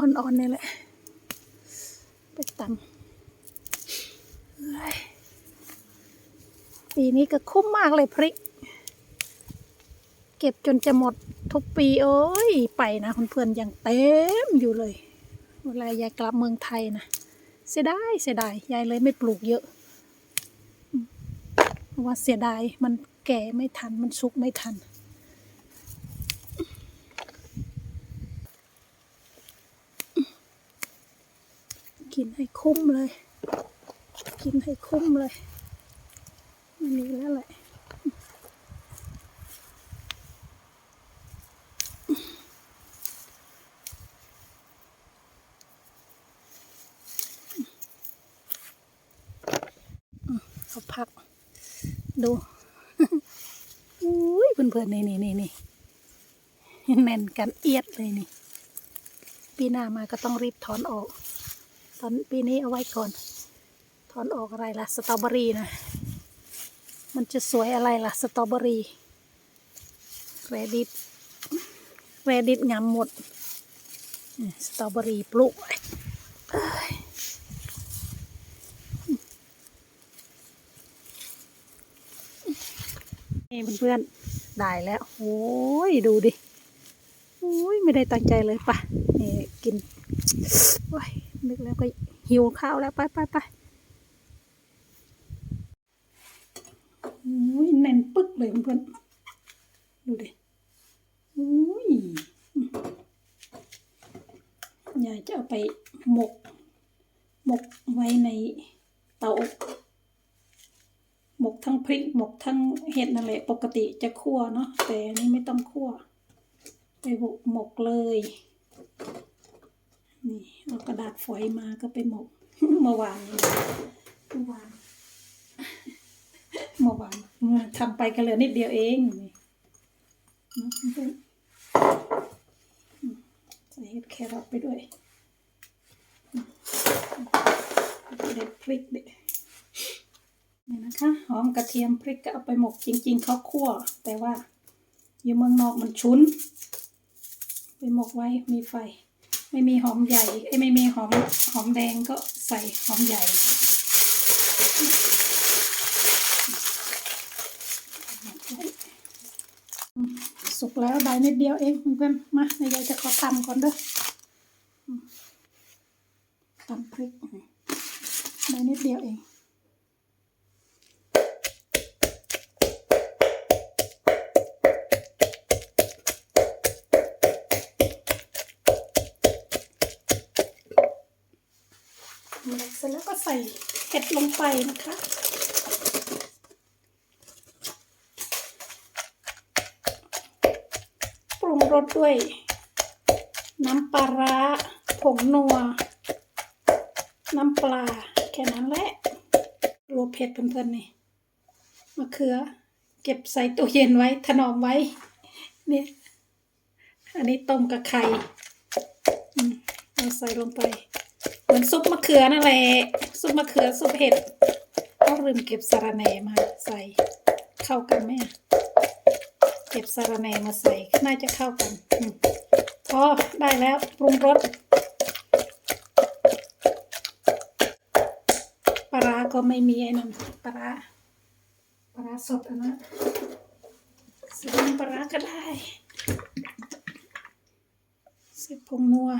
อ่อนๆนี่แหละ ไปตำเอ้ยปีนี้ก็คุ้มมากเลยพริก เก็บจนจะหมดทุกปีเอ้ย ไปนะเพื่อนๆยังเต็มอยู่เลย เวลายายกลับเมืองไทยนะ เสียดายเสียดายยายเลยไม่ปลูกเยอะเพราะว่าเสียดายมันแก่ไม่ทันมันสุกไม่ทัน กินให้คุ้มเลย กินให้คุ้มเลยไม่มีแล้วแหละเขาพัก ดูอุ้ยเพื่อนๆนี่นี่นี่นี่แน่นกันเอียดเลยนี่ ปีหน้ามาก็ต้องรีบถอนออก ตอนปีนี้เอาไว้ก่อน ถอนออกอะไรล่ะ สตรอเบอรี่นะ มันจะสวยอะไรล่ะ สตรอเบอรี่เรดิตเรดิตงามหมด สตรอเบอรี่ปลูกไว้เอ้ยนี่เพื่อนๆ ได้แล้ว โอ้ย ดูดิ โอ้ย ไม่ได้ตั้งใจเลยปะนี่กิน โอ้ย นึกแล้วก็หิวข้าวแล้วไปไปไปโอ้ยแน่นปึ๊กเลยเพื่อนดูดิโอ้ยยายจะเอาไปหมก หมกไว้ในเตาอบหมกทั้งพริกหมกทั้งเห็ดนั่นแหละปกติจะคั่วเนาะแต่อันนี้ไม่ต้องคั่ว ไปหมกเลย เอากระดาษฝอยมาก็ไปหมกเมื่อวานนี้เมื่อวานเมื่อวานทำไปกันเหลือนิดเดียวเองนี่นะเพื่อนอืมใส่เห็ดแครอทไปด้วยอืมเด็ดพริกเด็ดนี่นะคะ หอมกระเทียมพริกก็เอาไปหมกจริง ๆเขาคั่ว แต่ว่าอยู่เมืองนอกมันชุน ไปหมกไว้มีไฟ ไม่มีหอมใหญ่ไอ้ไม่มีหอมหอมแดงก็ใส่หอมใหญ่สุกแล้วใบนิดเดียวเองเพื่อนมาในยายจะขอตำก่อนเด้อตำพริกใบนิดเดียวเอง ใส่เห็ดลงไปนะคะ ปรุงรสด้วย น้ำปลาร้าผงนัว น้ำปลา แค่นั้นแหละรวเผ็ดเพื่อนๆนี่มะเขือ เก็บใส่ตู้เย็นไว้ถนอมไว้เนี่ยอันนี้ต้มกับไข่เอาใส่ลงไป เหมือนซุปมะเขือนั่นแหละซุปมะเขือซุปเห็ดก็ลืมเก็บสาระแหน่มาใส่เข้ากันไหมเก็บสาระแหน่มาใส่น่าจะเข้ากันอมพอได้แล้วปรุงรสปลาร้าก็ไม่มีไอ้นั่นปลาร้าปลาร้าสดนะใส่น้ำปลาร้าก็ได้ใส่ผงนัว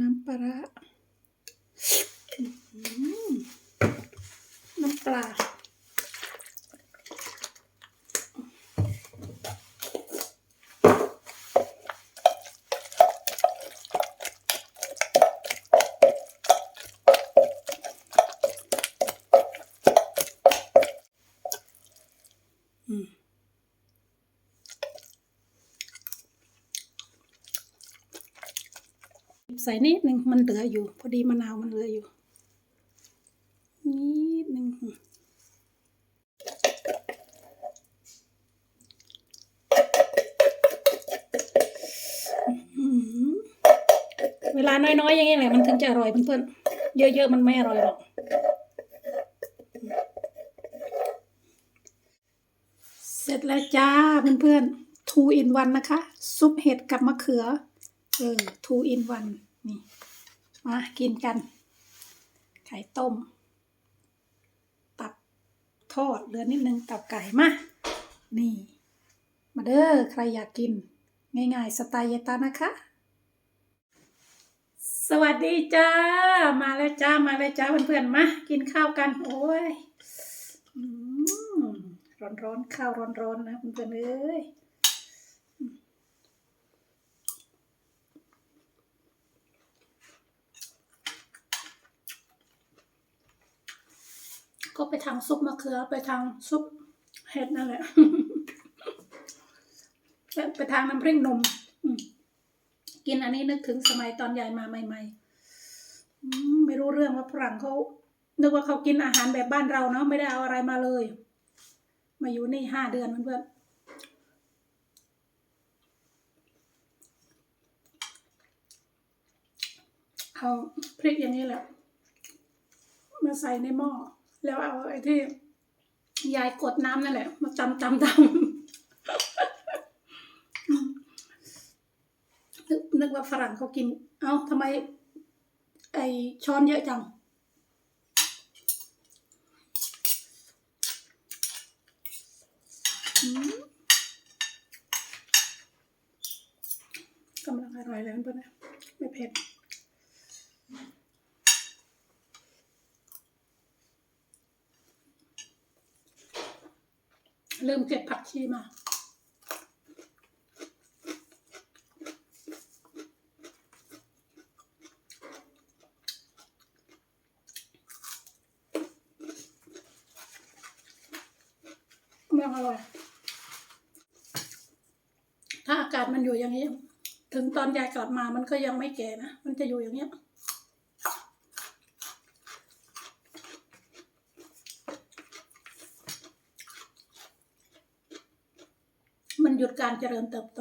น้ำปลาน้ำปลา ใส่นิดหนึ่งมันเหลืออยู่ พอดีมะนาวมันเหลืออยู่ นิดหนึ่งเวลาน้อยๆ อย่างนี้แหละมันถึงจะอร่อยเพื่อนๆ เยอะๆ มันไม่อร่อยหรอก เสร็จแล้วจ้าเพื่อนๆ two in one นะคะ ซุปเห็ดกับมะเขือ เออ two in one นี่ มากินกัน ไข่ต้ม ตับทอดเหลือนิดนึง ตับไก่มา นี่ มาเด้อใครอยากกิน ง่ายๆ สไตล์เยตานะคะ สวัสดีจ้า มาแล้วจ้า มาแล้วจ้าเพื่อนๆ มา กินข้าวกัน โอ้ยร้อนๆ ข้าวร้อนๆนะเพื่อนๆเอ้ย ก็ไปทางซุปมะเขือไปทางซุปเห็ดนั่นแหละไปทางน้ำพริกนมกินอันนี้นึกถึงสมัยตอนยายมาใหม่ๆไม่รู้เรื่องว่าฝรั่งเขานึกว่าเขากินอาหารแบบบ้านเราเนาะไม่ได้เอาอะไรมาเลย มาอยู่นี่ห้าเดือนเพื่อนเอาพริกอย่างนี้แหละ มาใส่ในหม้อ แล้วเอาไอ้ที่ยายกดน้ำนั่นแหละ มาตำตำตำนึกนึกว่าฝรั่งเขากิน เอ้าทำไม ไอช้อนเยอะจัง กำลังอร่อยเลยเพื่อนไม่เผ็ด ลืมเก็บผักชีมามันอร่อยถ้าอากาศมันอยู่อย่างนี้ ถึงตอนยายกลับมามันก็ยังไม่แก่นะ มันจะอยู่อย่างเนี้ย หยุดการเจริญเติบโต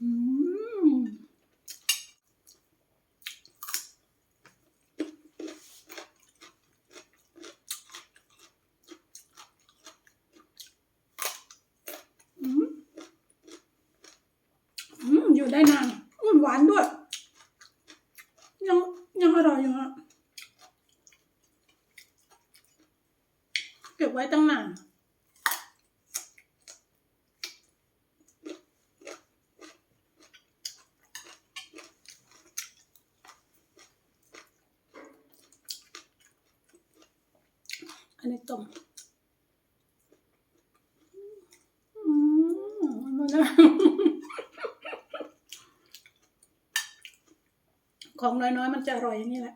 อืม อืม อยู่ได้นานอืมหวานด้วย ยังยังอร่อยอยู่ฮะเก็บไว้ตั้งนานอันนี้ต้มอืมมันนะ ของน้อยๆ มันจะอร่อยอย่างนี้แหละ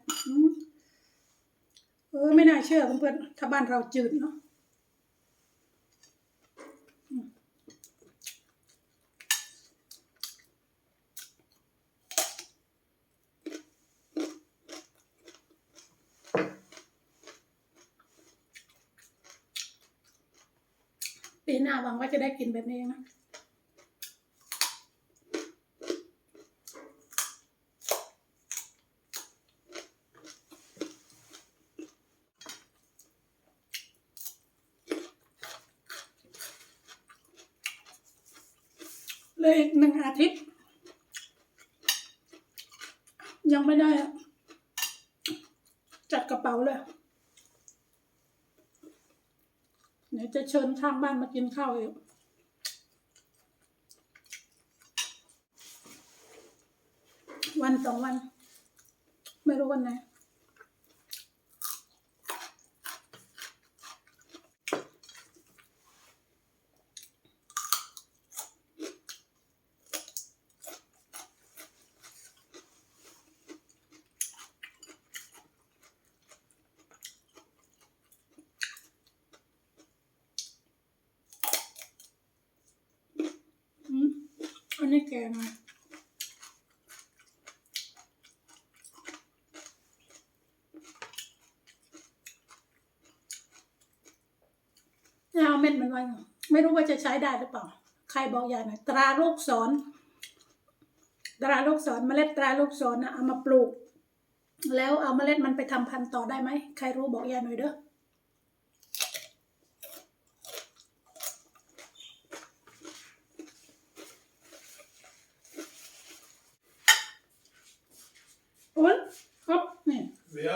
เออไม่น่าเชื่อเพื่อนๆถ้าบ้านเราจืดเนาะปีหน้าหวังว่าจะได้กินแบบนี้นะ เลยอีกหนึ่งอาทิตย์ ยังไม่ได้อะจัดกระเป๋าเลยเดี๋ยวจะเชิญข้างบ้านมากินข้าวอีกวันสองวัน ไม่รู้วันไหน อืม ได้แกงไงเอาเม็ดมันไว้ไม่รู้ว่าจะใช้ได้หรือเปล่า ใครบอกยายหน่อยตราลูกศรตราลูกศรเมล็ดตราลูกศรนะเอามาปลูก แล้วเอาเมล็ดมันไปทำพันธุ์ต่อได้ไหมใครรู้บอกยายหน่อยเด้อ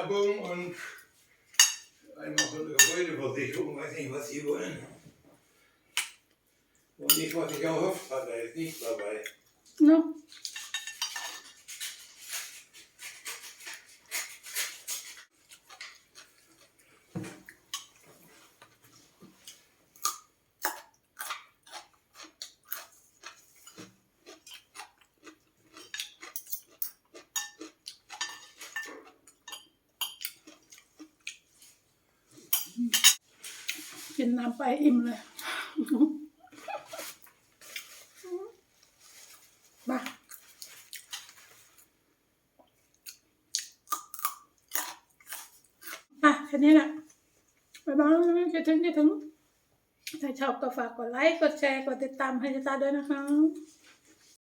Werbung und einmal von der Gebäudeversicherung, weiß nicht, was sie wollen. Und nicht, was ich erhofft hatte, ist nicht dabei. no กินน้ำไปอิ่มเลยมาอะแค่นี้แหละบ๊ายบายคิดถึงคิดถึงถ้าชอบก็ฝากกดไลค์ กดแชร์ กดติดตามให้ตาด้วยนะคะ